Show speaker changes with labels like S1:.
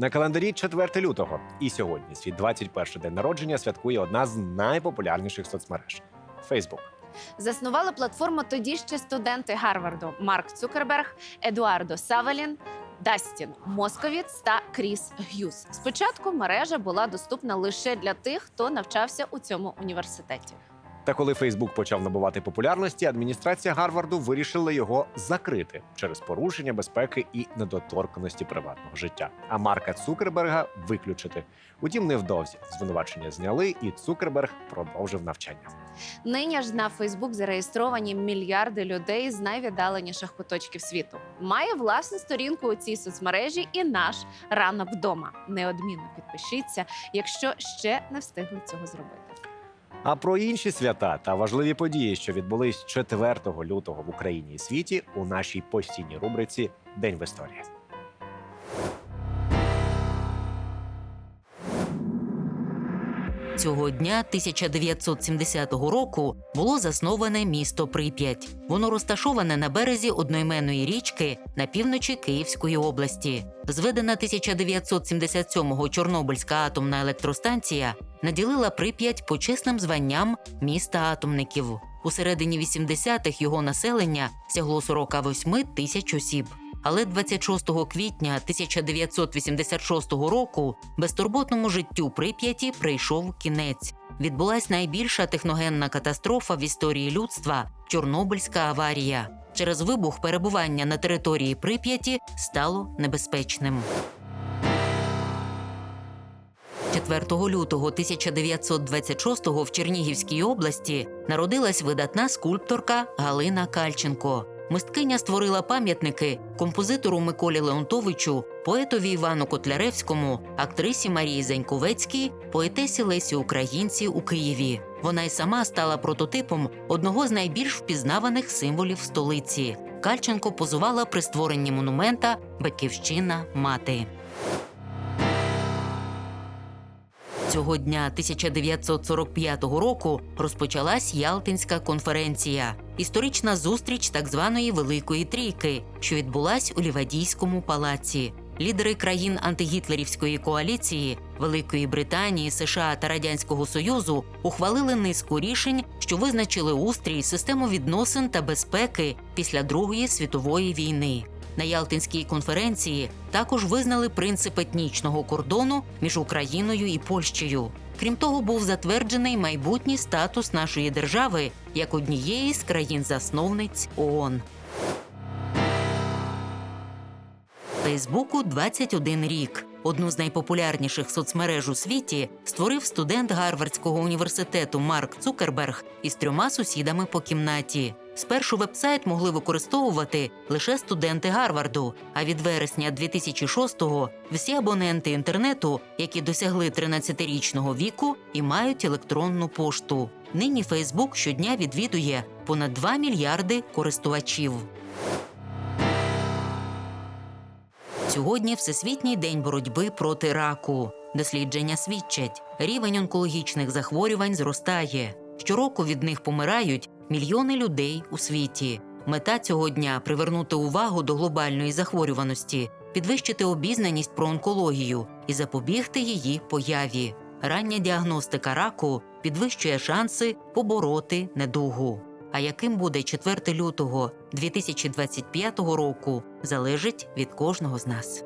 S1: На календарі 4 лютого. І сьогодні свій 21 день народження святкує одна з найпопулярніших соцмереж Фейсбук.
S2: Заснували платформу тоді ще студенти Гарварду Марк Цукерберг, Едуардо Савелін. Дастін Московіц та Кріс Г'юз. Спочатку мережа була доступна лише для тих, хто навчався у цьому університеті.
S1: Та коли Фейсбук почав набувати популярності, адміністрація Гарварду вирішила його закрити через порушення безпеки і недоторканості приватного життя. А Марка Цукерберга виключити. Утім, невдовзі звинувачення зняли, і Цукерберг продовжив навчання.
S2: Нині ж на Фейсбук зареєстровані мільярди людей з найвіддаленіших куточків світу. Має власну сторінку у цій соцмережі і наш ранок вдома. Неодмінно підпишіться, якщо ще не встигли цього зробити.
S1: А про інші свята та важливі події, що відбулись 4 лютого в Україні і світі, у нашій постійній рубриці День в історії.
S3: Цього дня 1970 року було засноване місто Прип'ять. Воно розташоване на березі одноіменної річки на півночі Київської області. Зведена 1977-го Чорнобильська атомна електростанція наділила Прип'ять почесним званням міста атомників. У середині 80-х його населення сягло 48 тисяч осіб. Але 26 квітня 1986 року безтурботному життю Прип'яті прийшов кінець. Відбулась найбільша техногенна катастрофа в історії людства Чорнобильська аварія. Через вибух перебування на території Прип'яті стало небезпечним. 4 лютого 1926-го в Чернігівській області народилась видатна скульпторка Галина Кальченко. Мисткиня створила пам'ятники композитору Миколі Леонтовичу, поетові Івану Котляревському, актрисі Марії Заньковецькій, поетесі Лесі Українці у Києві. Вона й сама стала прототипом одного з найбільш впізнаваних символів столиці. Кальченко позувала при створенні монумента Батьківщина мати. Цього дня 1945 року розпочалась Ялтинська конференція, історична зустріч так званої Великої Трійки, що відбулась у Лівадійському палаці. Лідери країн антигітлерівської коаліції Великої Британії, США та Радянського Союзу ухвалили низку рішень, що визначили устрій, систему відносин та безпеки після Другої світової війни. На Ялтинській конференції також визнали принцип етнічного кордону між Україною і Польщею. Крім того, був затверджений майбутній статус нашої держави як однієї з країн-засновниць ООН. Фейсбуку 21 рік. Одну з найпопулярніших соцмереж у світі створив студент Гарвардського університету Марк Цукерберг із трьома сусідами по кімнаті. Спершу вебсайт могли використовувати лише студенти Гарварду. А від вересня 2006-го всі абоненти інтернету, які досягли 13-річного віку і мають електронну пошту. Нині Фейсбук щодня відвідує понад 2 мільярди користувачів. Сьогодні Всесвітній день боротьби проти раку. Дослідження свідчать, рівень онкологічних захворювань зростає. Щороку від них помирають мільйони людей у світі. Мета цього дня привернути увагу до глобальної захворюваності, підвищити обізнаність про онкологію і запобігти її появі. Рання діагностика раку підвищує шанси побороти недугу. А яким буде 4 лютого 2025 року, залежить від кожного з нас.